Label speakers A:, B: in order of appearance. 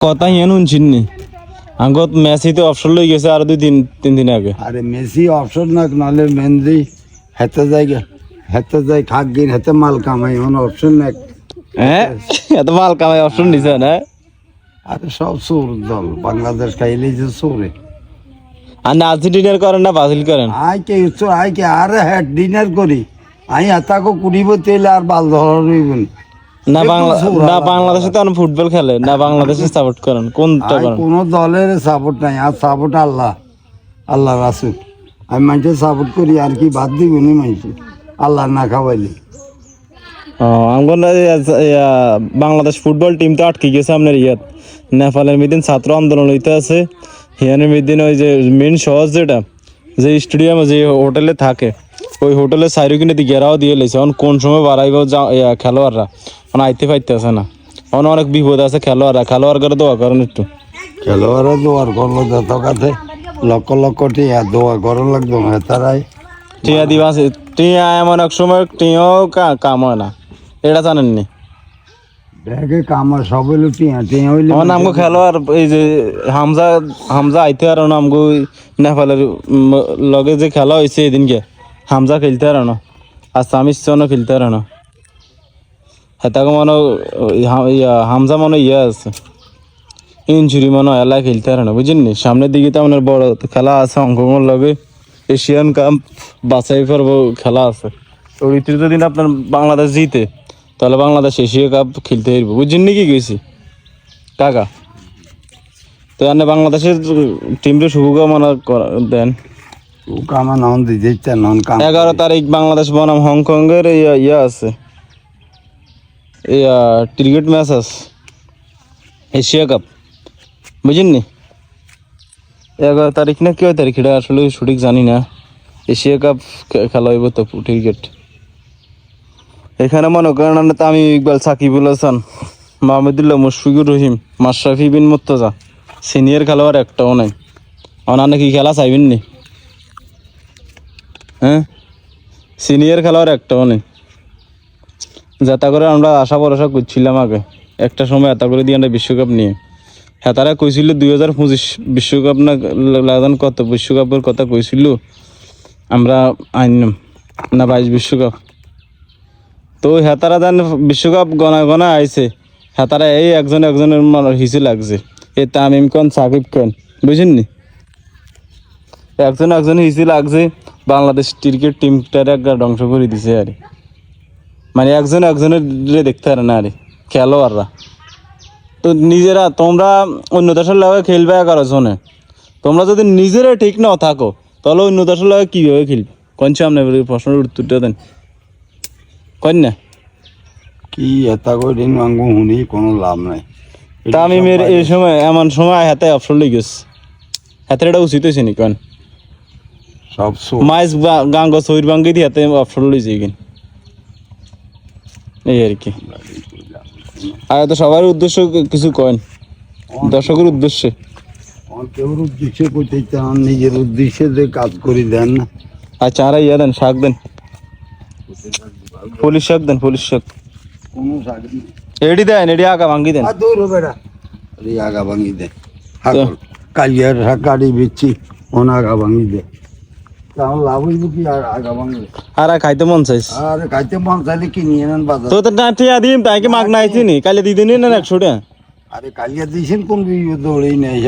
A: কথা হিয়ান শুনছিন আগত মেসি তো অবসর লই গেছে আর দুই দিন তিন দিন আগে।
B: আরে মেসি অপশন না নাহলে মেহেন্দি হেতে জায়গা হেতে যাই খাক গিন হেতে মাল কামাই এখন অপশন না
A: হ্যাঁ এত মাল কামাই অবসর নিছে না?
B: আরে সব চোর দল বাংলাদেশ খাইলে যে চোরে।
A: আর নাচি ডিনার করেন না বাতিল করেন?
B: আই কে আই কে আরে হ্যাঁ ডিনার করি। আই হাতাকো কুড়িব তেলে আর বাল ধরা রইব
A: না বাংলা না বাংলাদেশে তো এখন ফুটবল খেলে না বাংলাদেশে সাপোর্ট করেন কোনটা করেন?
B: কোনো দলের সাপোর্ট নাই আর সাপোর্ট আল্লাহ আল্লাহ রাসুল। আমি মানুষের সাপোর্ট করি আর কি বাদ দিব নি মানুষ আল্লাহ না খাওয়াইলে।
A: বাংলাদেশ ফুটবল টিম তো আটকে গেছে আপনার ইয়াত। নেপালের মিদিন ছাত্র আন্দোলন হইতে আছে। হিয়ানের মিদিন ওই যে মেন শহর যেটা যে স্টেডিয়াম যে হোটেলে থাকে ওই হোটেলে সাইরো কিনে দিয়ে ঘেরাও দিয়ে লেছে এখন কোন সময় বাড়াইব খেলোয়াড়রা? এখন আইতে পাইতে আছে না। এখন অনেক বিপদ আছে খেলোয়াড়রা। খেলোয়াড় করে দোয়া করেন একটু।
B: খেলোয়াড়রা দোয়ার করল যত কাছে লক্ষ লক্ষ টিয়া দোয়া করো লাগতো হেতারাই
A: টিয়া দিবা আছে। টিয়া এমন এক সময় টিয়াও কা- কাম হয় না। এটা জানেননি?
B: ব্যাগে কামার সব হইল টিয়া। টিয়া হইলে
A: আমার নামগো খেলোয়াড় এই যে হামজা হামজা আইতে আর নামগো নেপালের লগে যে খেলা হয়েছে এদিনকে হামজা খেলতে আর না। আর সামিস খেলতে আর না। হেতাকে মনে হামজা মনে ইয়ে আছে ইঞ্জুরি মনে এলা খেলতে আর না বুঝলেন সামনের দিকে তো আমার বড় খেলা আছে হংকংয়ের লগে এশিয়ান কাপ বাছাই পর্ব খেলা আছে তো তৃতীয় দিন আপনার বাংলাদেশ জিতে তাহলে বাংলাদেশ এশিয়া কাপ খেলতে পারব বুঝছেন কি গেছি কাকা তো এনে বাংলাদেশের টিমরে শুভকামনা দেন এগারো তারিখ বাংলাদেশ বনাম হংকংয়ের ইয়া আছে ক্রিকেট ম্যাচ আছে এশিয়া কাপ বুঝেননি? এগারো তারিখ না কয় তারিখ? এটা আসলে সঠিক জানি না। এশিয়া কাপ খেলা হইব তো ক্রিকেট এখানে মনে করেন আমরা তামিম ইকবাল, সাকিবুল হাসান, মাহমুদুল্লাহ, মুশফিকুর রহিম, মাশরাফি বিন মুর্তজা সিনিয়র খেলোয়াড় একটাও নাই। অনান্য কি খেলা চাইবেন নি হ্যাঁ? সিনিয়র খেলোয়াড় একটাও নেই। যাতা করে আমরা আশা ভরসা করছিলাম আগে। একটা সময় এত করে দিয়ে আমরা বিশ্বকাপ নিয়ে। হ্যাঁ তারা কইছিল দুই হাজার পঁচিশ বিশ্বকাপ না লাগান কত? বিশ্বকাপের কথা কইছিল, আমরা আইনাম না বাইশ বিশ্বকাপ। তো হেতারা দেন বিশ্বকাপ গনা গনা আইছে। হেতারা এই একজন একজনের মানুষ হিসে লাগছে। এ তামিম কন সাকিব কন বুঝেননি একজন একজন হিসি লাগছে, বাংলাদেশ ক্রিকেট টিমটার একটা ধ্বংস করে দিছে আরে। মানে একজন একজনের দেখতে পারে না আরে খেলোয়াড়রা। তো নিজেরা তোমরা অন্য দেশের লগে খেলবে এগারো জনে। তোমরা যদি নিজেরা ঠিক না থাকো তাহলে অন্য দেশের লগে কীভাবে খেলবে? কোন সামনে প্রশ্নের উত্তরটা দেন। কন না?
B: কি এতা করে দিন আঙ্গু শুনি কোনো লাভ নাই।
A: তা আমি মেয়ের এই সময় এমন সময় হাতে অপশন লেগে গেছে। হাতে এটা উচিত হয়েছে নি কন?
B: সব
A: মাইস গাঙ্গ সৈর বাঙ্গি দিয়ে হাতে অপশন লইছে কিন এই আর কি। আর তো সবার উদ্দেশ্য কিছু কয়েন? দর্শকের উদ্দেশ্যে।
B: কেউর উদ্দেশ্যে করতে চান নিজের উদ্দেশ্যে যে কাজ করি দেন। না
A: আচ্ছা আর ইয়া দেন শাক দেন। পুলিশ শাক দেন পুলিশ শাক।
B: কোনো নেই।
A: এডি দেন এডি আগা ভাঙ্গি দেন।
B: দূর আরে আগা ভাঙি দে কালিয়ার কাটি বিচ্ছি ওন আগা ভাঙি দে তাহলে লাভ হইব কি? আর আগা ভাঙি
A: আর আর খাইতে মন চাইছে?
B: আরে খাইতে মন চাইলে কি নিয়ে নেন বাজার।
A: তো তো না তাই কি মাগ না কালি দিদিন না একশো টাকা।
B: আরে কালিয়া দিয়েছেন কোন দৌড়েই নেই।